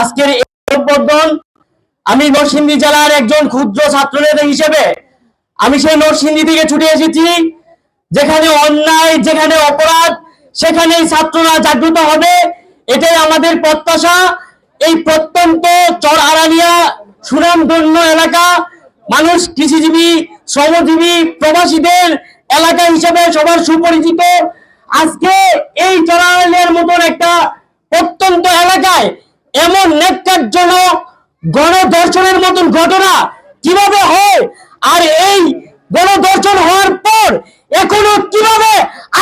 আজকের আমি নরসিংদী জেলার একজন ক্ষুদ্র ছাত্রনেতা হিসেবে আমি সেই নরসিংদী থেকে ছুটে এসেছি, যেখানে অন্যায়, যেখানে অপরাধ, সেখানেই ছাত্ররা জাগ্রত হবে। এটাই আমাদের প্রত্যাশা। এই প্রত্যন্ত চর আড়ালিয়া সুনামধন্য এলাকা, মানুষ কৃষিজীবী, শ্রমজীবী, প্রবাসীদের এলাকা হিসেবে সবার সুপরিচিত। আজকে এই চরালের মতন একটা প্রত্যন্ত এলাকায় এমন নেককারজনক গণধর্ষণের মতন ঘটনা কীভাবে হয়? আর এই গণধর্ষণ হওয়ার পর এখনও কীভাবে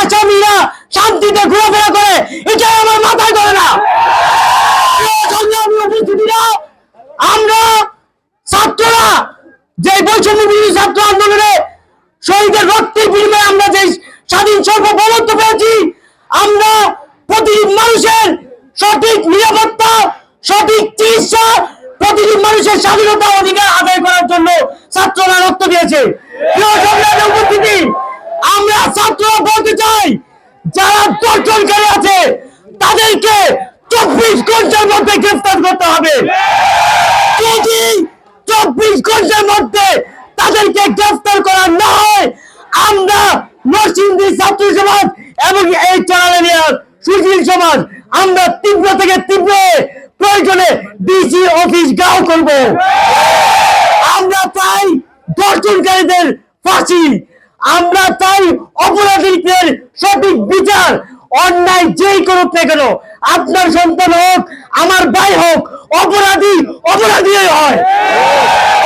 আসামিরা শান্তিতে ঘোরাফেরা করে? এটাই আমার মাথায় ধরে না। আমরা ছাত্ররা, যে বৈষম্য ছাত্র আন্দোলনে শহীদের রক্তের বিনিময়ে আমরা যে স্বাধীন সর্বভৌমত্ব পেয়েছি আমরা প্রতিটি মানুষের সঠিক নিরাপত্তা সঠিক চিকিৎসা মানুষের স্বাধীনতা অধিকার আদায় করার জন্য ছাত্ররা রক্ত দিয়েছে। উপস্থিতি, আমরা ছাত্ররা বলতে চাই, যারা দর্শনকারী আছে, তাদেরকে চব্বিশ ঘণ্টার মধ্যে গ্রেফতার করতে হবে। যদি চব্বিশ ঘণ্টার মধ্যে তাদেরকে গ্রেফতার করা না হয়, আমরা নরসিংদী ছাত্র সমাজ এবং এই চ্যানেলিয়ার সুশীল সমাজ, আমরা তীব্র থেকে তীব্র প্রয়োজনে ডিসি অফিস গাও করব। আমরা চাই দর্শনকারীদের ফাঁসি। আমরা চাই অপরাধীদের সঠিক বিচার। অন্যায় যেই করুক না কেন, আপনার সন্তান হোক, আমার ভাই হোক, অপরাধী অপরাধী হয়।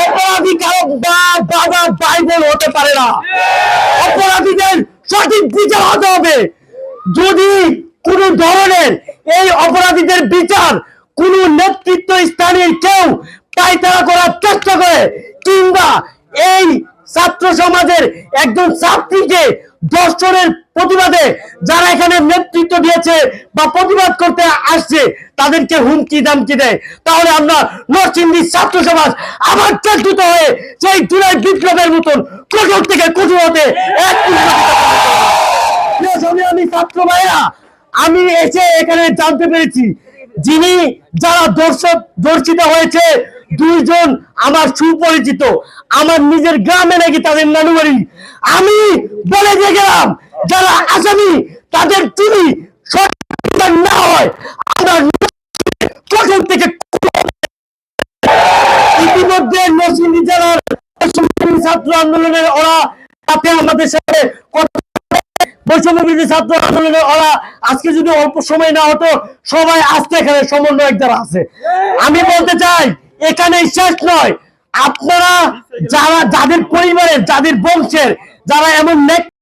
অপরাধী কারও বাবা, ভাই বোন হতে পারে না। অপরাধীদের সঠিক বিচার হতে হবে। যদি কোন ধরনের এই অপরাধীদের বিচার কোন নেতৃত্ব স্থানীয় কেউ পায়তারা করার চেষ্টা করে কিংবা এই ছাত্র সমাজের একজন ছাত্রীকে দর্শনের প্রতিবাদে যারা এখানে নেতৃত্ব দিয়েছে বা প্রতিবাদ করতে আসছে, তাদেরকে হুমকি দামকি দেয়। তাহলে আমরা নরসিংদীর ছাত্র সমাজ আবার চেষ্টিত হয়ে সেই জুলাই বিপ্লবের মতন কঠোর থেকে কঠোর হতে সংগ্রামী ছাত্র ভাইয়া আমি এসে এখানে জানতে পেরেছি যিনি যারা দর্শক, দর্শিত হয়েছে, দুইজন আমার সুপরিচিত, আমার নিজের গ্রামে নাকি তাদের নানু বাড়ি। আমি বলে দিয়ে গেলাম, যারা আসামি, তাদের সঠিক না হয়, আমরা থেকে ইতিমধ্যে জেলার ছাত্র আন্দোলনের ওরা আমাদের সাথে বৈষম্য ছাত্র আন্দোলনের ওরা আজকে যদি অল্প সময় না হতো, সবাই আজকে এখানে সমন্বয়ক যারা আছে। আমি বলতে চাই এখানে শেষ নয়। আপনারা যারা, যাদের পরিবারের, যাদের বংশের, যারা এমন